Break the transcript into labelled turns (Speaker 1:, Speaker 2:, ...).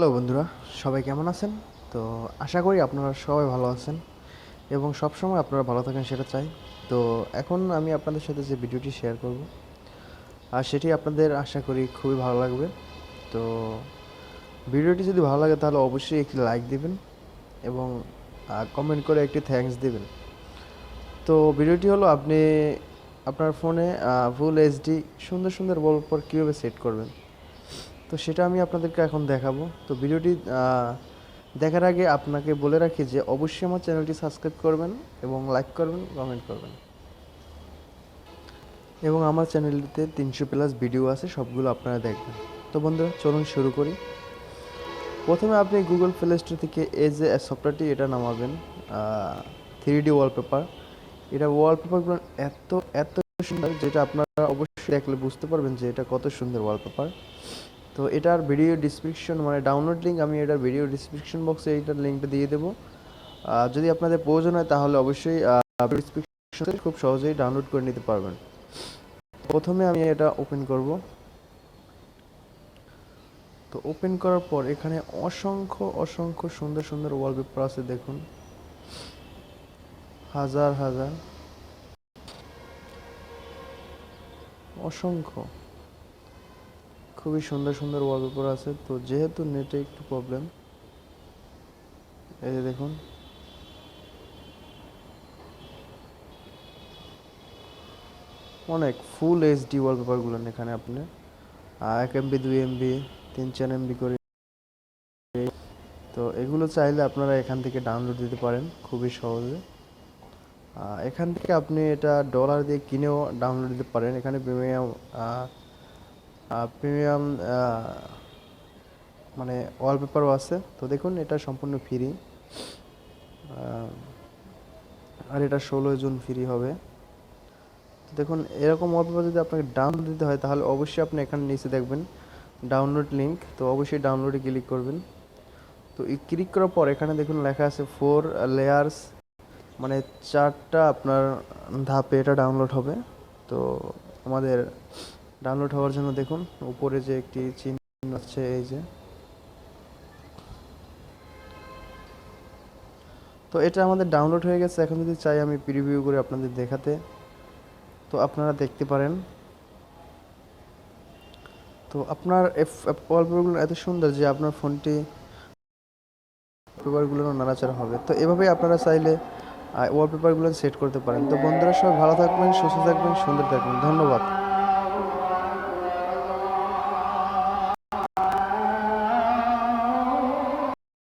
Speaker 1: Hello বন্ধুরা, সবাই কেমন আছেন? তো আশা করি আপনারা সবাই ভালো আছেন এবং সবসময় আপনারা ভালো থাকেন সেটা চাই। তো এখন আমি আপনাদের সাথে যে ভিডিওটি শেয়ার করব, আর সেটি আপনাদের আশা করি খুবই ভালো লাগবে। তো ভিডিওটি যদি ভালো লাগে তাহলে অবশ্যই একটি লাইক দিবেন এবং কমেন্ট করে একটি থ্যাঙ্কস দিবেন। তো ভিডিওটি হলো আপনি আপনার ফোনে ফুল এইচডি সুন্দর সুন্দর ওয়ালপেপার কীভাবে সেট করবেন? তো সেটা আমি আপনাদেরকে এখন দেখাবো। তো ভিডিওটি দেখার আগে আপনাকে বলে রাখি যে অবশ্যই আমার চ্যানেলটি সাবস্ক্রাইব করবেন এবং লাইক করবেন, কমেন্ট করবেন। এবং আমার চ্যানেলটিতে তিনশো প্লাস ভিডিও আছে, সবগুলো আপনারা দেখবেন। তো বন্ধুরা, চলুন শুরু করি। প্রথমে আপনি গুগল প্লে স্টোর থেকে এই যে সফটওয়্যারটি এটা নামাবেন থ্রি ডি ওয়ালপেপার এটা ওয়ালপেপারগুলো এত এত সুন্দর, যেটা আপনারা অবশ্যই দেখলে বুঝতে পারবেন যে এটা কত সুন্দর ওয়ালপেপার তো এটার ভিডিও ডিসক্রিপশন মানে ডাউনলোড লিঙ্ক আমি এটার ভিডিও ডিসক্রিপশন বক্সে এইটার লিঙ্কটা দিয়ে দেবো। যদি আপনাদের প্রয়োজন হয় তাহলে অবশ্যই ডিসক্রিপশন খুব সহজেই ডাউনলোড করে নিতে পারবেন। প্রথমে আমি এটা ওপেন করব। তো ওপেন করার পর এখানে অসংখ্য অসংখ্য সুন্দর সুন্দর ওয়ালপেপার আছে, দেখুন। হাজার হাজার। অসংখ্য। খুবই সুন্দর সুন্দর ওয়ালপেপার আছে। তো যেহেতু নেটে একটু প্রবলেম এই যে দেখুন। অনেক ফুল এইচডি ওয়ালপেপারগুলো এখানে আপনি। এক এমবি দুই এমবি তিন চার এমবি করে। তো এগুলো চাইলে আপনারা এখান থেকে ডাউনলোড দিতে পারেন, খুবই সহজে। এখান থেকে আপনি এটা ডলার দিয়ে কিনেও ডাউনলোড দিতে পারেন। এখানে প্রিমিয়াম প্রিমিয়াম মানে ওয়ালপেপারও আছে। তো দেখুন, এটা সম্পূর্ণ ফ্রি আর এটা ষোলো জুন ফ্রি হবে। তো দেখুন, এরকম ওয়ালপেপার যদি আপনাকে ডাউনলোড দিতে হয়, তাহলে অবশ্যই আপনি এখানে নিচে দেখবেন ডাউনলোড লিংক তো অবশ্যই ডাউনলোডে ক্লিক করবেন। তো এই ক্লিক করার পর এখানে দেখুন লেখা আছে ফোর লেয়ার্স মানে চারটা আপনার ধাপে এটা ডাউনলোড হবে। তো আমাদের ডাউনলোড হওয়ার জন্য দেখুন, উপরে যে একটি চিহ্ন আছে, এই যে। তো এটা আমাদের ডাউনলোড হয়ে গেছে। এখন যদি চাই আমি প্রিভিউ করে আপনাদের দেখাতে, তো আপনারা দেখতে পারেন। তো আপনার ওয়ালপেপারগুলো এত সুন্দর যে আপনার ফোনটি পেপারগুলো নাড়াচাড়া হবে। তো এভাবেই আপনারা চাইলে ওয়ালপেপারগুলো সেট করতে পারেন। তো বন্ধুরা সবাই ভালো থাকবেন, সুস্থ থাকবেন, সুন্দর থাকবেন। ধন্যবাদ।